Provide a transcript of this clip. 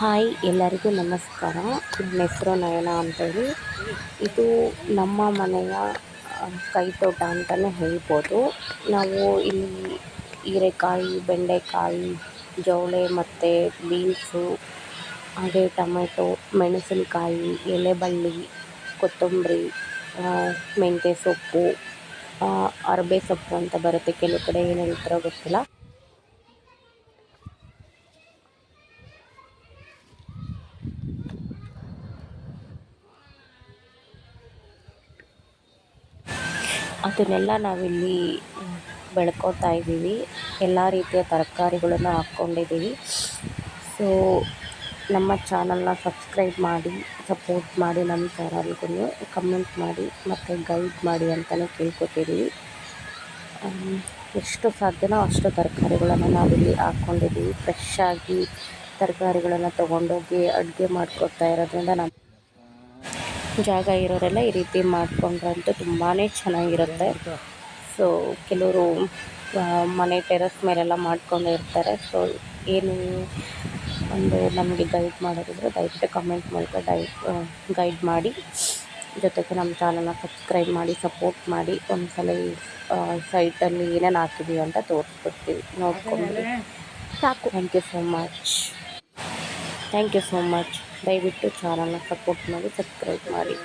Hi, ಎಲ್ಲರಿಗೂ ನಮಸ್ಕಾರ. ನನ್ನ ಹೆಸರು ನಯನ ಅಂತೇಳಿ. ಇದು ನಮ್ಮ ಮನೆಯ ಕೈತೋಟ ಅಂತಲೇ ಹೇಳ್ಬೋದು. ನಾವು ಇಲ್ಲಿ ಹೀರೆಕಾಯಿ, ಬೆಂಡೆಕಾಯಿ, ಜವಳೆ ಮತ್ತು ಬೀನ್ಸು, ಹಾಗೆ ಟೊಮೆಟೊ, ಮೆಣಸಿನಕಾಯಿ, ಎಲೆಬಳ್ಳಿ, ಕೊತ್ತಂಬರಿ ಮೆಂತ್ಯ ಸೊಪ್ಪು ಅರಬೆ ಸೊಪ್ಪು ಅಂತ ಬರುತ್ತೆ. ಕೆಲವು ಕಡೆ ಏನು ಹೇಳ್ತಾರೋ ಗೊತ್ತಿಲ್ಲ. ಅದನ್ನೆಲ್ಲ ನಾವಿಲ್ಲಿ ಬೆಳ್ಕೊತಾ ಇದ್ದೀವಿ. ಎಲ್ಲ ರೀತಿಯ ತರಕಾರಿಗಳನ್ನು ಹಾಕ್ಕೊಂಡಿದ್ದೀವಿ. ಸೊ ನಮ್ಮ ಚಾನಲ್ನ ಸಬ್ಸ್ಕ್ರೈಬ್ ಮಾಡಿ ಸಪೋರ್ಟ್ ಮಾಡಿ ನಮ್ಮ ಚಾನಲ್ಗೂ ಕಮೆಂಟ್ ಮಾಡಿ ಮತ್ತು ಗೈಡ್ ಮಾಡಿ ಅಂತಲೇ ಕೇಳ್ಕೊತಿದ್ದೀವಿ. ಆಮ್, ಎಷ್ಟು ಸಾಧ್ಯನೋ ಅಷ್ಟು ತರಕಾರಿಗಳನ್ನು ನಾವಿಲ್ಲಿ ಹಾಕ್ಕೊಂಡಿದ್ದೀವಿ. ಫ್ರೆಶ್ ಆಗಿ ತರಕಾರಿಗಳನ್ನು ತೊಗೊಂಡೋಗಿ ಅಡುಗೆ ಮಾಡ್ಕೊತಾ ಇರೋದ್ರಿಂದ ನಮ್ಮ ಜಾಗ ಇರೋರೆಲ್ಲ ಈ ರೀತಿ ಮಾಡಿಕೊಂಡ್ರಂತೂ ತುಂಬಾ ಚೆನ್ನಾಗಿರುತ್ತೆ. ಸೊ ಕೆಲವರು ಮನೆ ಟೆರಸ್ ಮೇಲೆಲ್ಲ ಮಾಡ್ಕೊಂಡು ಇರ್ತಾರೆ. ಸೊ ಏನು ಒಂದು ನಮಗೆ ಗೈಡ್ ಮಾಡೋದಿದ್ರೆ ದಯವಿಟ್ಟು ಕಮೆಂಟ್ ಮೂಲಕ ಡೈ ಗೈಡ್ ಮಾಡಿ. ಜೊತೆಗೆ ನಮ್ಮ ಚಾನಲ್ನ ಸಬ್ಸ್ಕ್ರೈಬ್ ಮಾಡಿ ಸಪೋರ್ಟ್ ಮಾಡಿ. ಒಂದ್ಸಲ ಸೈಟಲ್ಲಿ ಏನೇನು ಹಾಕಿದ್ದೀವಿ ಅಂತ ತೋರಿಸ್ಕೊಡ್ತೀವಿ ನೋಡ್ಕೊಂಡು ಸಾಕು. Thank you so much thank you so much ದಯವಿಟ್ಟು ಚಾನಲ್ನ ಸಪೋರ್ಟ್ ಮಾಡಿ ಸಬ್ಸ್ಕ್ರೈಬ್ ಮಾಡಿ